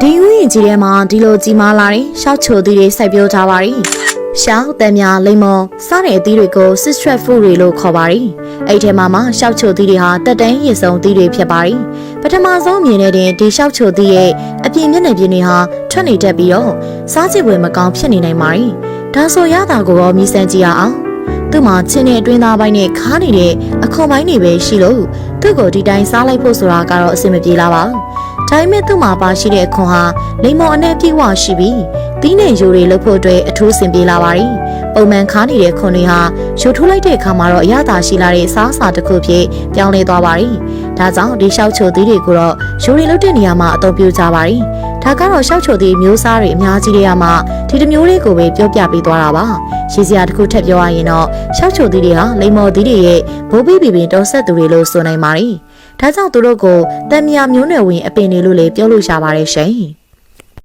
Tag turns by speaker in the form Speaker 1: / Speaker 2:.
Speaker 1: ဒီဥယျာဉ်ကြီးထဲမှာဒီလိုကြီးမားလာတဲ့ရှောက်ချိုသီးတွေစိုက်ပျိုးထားပါတယ်ရှောက်တန်မြလိမ္မော်စားတဲ့အသီးတွေကို citrus fruit တွေလို့ခေါ်ပါတယ်အဲ့ထဲမှာမှရှောက်ချိုသီးတွေဟာတက်တန်းရည်စုံသီးတွေဖြစ်ပါတယ်ပထမဆုံးမြင်တဲ့တင်ဒီရှောက်ချိုသီးရဲ့အပြင်မျက်နှာပြင်တွေဟာထွက်နေတတ်ပြီးတော့စားကြည့်ပွဲမကောင်းဖြစ်နေနိုင်ပါတယ်ဒါဆိုရတာကိုရောမြည်ဆန်းကြည့်ရအောင်သူ့မှာချင်းတဲ့အတွင်းသားပိုင်းနဲ့ခါနေတဲ့အခွန်ပိုင်းတွေပဲရှိလို့သူ့ကိုဒီတိုင်းစားလိုက်ဖို့ဆိုတာကတော့အဆင်မပြေလားပါ ဒါပေမဲ့သူ့မှာပါရှိတဲ့အခွန်ဟာလိမ္မော်အနဲ့ပြေဝရှိပြီးသီးနဲ့ယူတွေလှုပ်ဖို့အတွက်အထူးဆင်ပြေလာပါတယ်ပုံမှန်ခါနေတဲ့ခွန်တွေဟာယူထိုးလိုက်တဲ့အခါမှာတော့အရသာရှိလာတဲ့စားအစာတစ်ခုဖြစ်ပြောင်းလဲသွားပါတယ်ဒါကြောင့်ဒီရှောက်ချိုသီးတွေကိုတော့ယူတွေလှုပ်တဲ့နေရာမှာအသုံးပြုကြပါတယ်ဒါကတော့ရှောက်ချိုသီးမျိုးစားတွေအများကြီးတွေကမှဒီတစ်မျိုးလေးကိုပဲပြောပြပေးသွားတာပါရှင်းစရာတစ်ခုထပ်ပြောရရင်တော့ရှောက်ချိုသီးတွေဟာလိမ္မော်သီးတွေရဲ့ဘိုးဘီဘီပင်တော်ဆက်သူတွေလို့ဆိုနိုင်ပါတယ် ဒါကြောင့်သူတို့ကိုတံမြာမျိုးနွယ်ဝင်အပင်တွေလို့လည်းပြောလို့ရပါတယ်ရှင်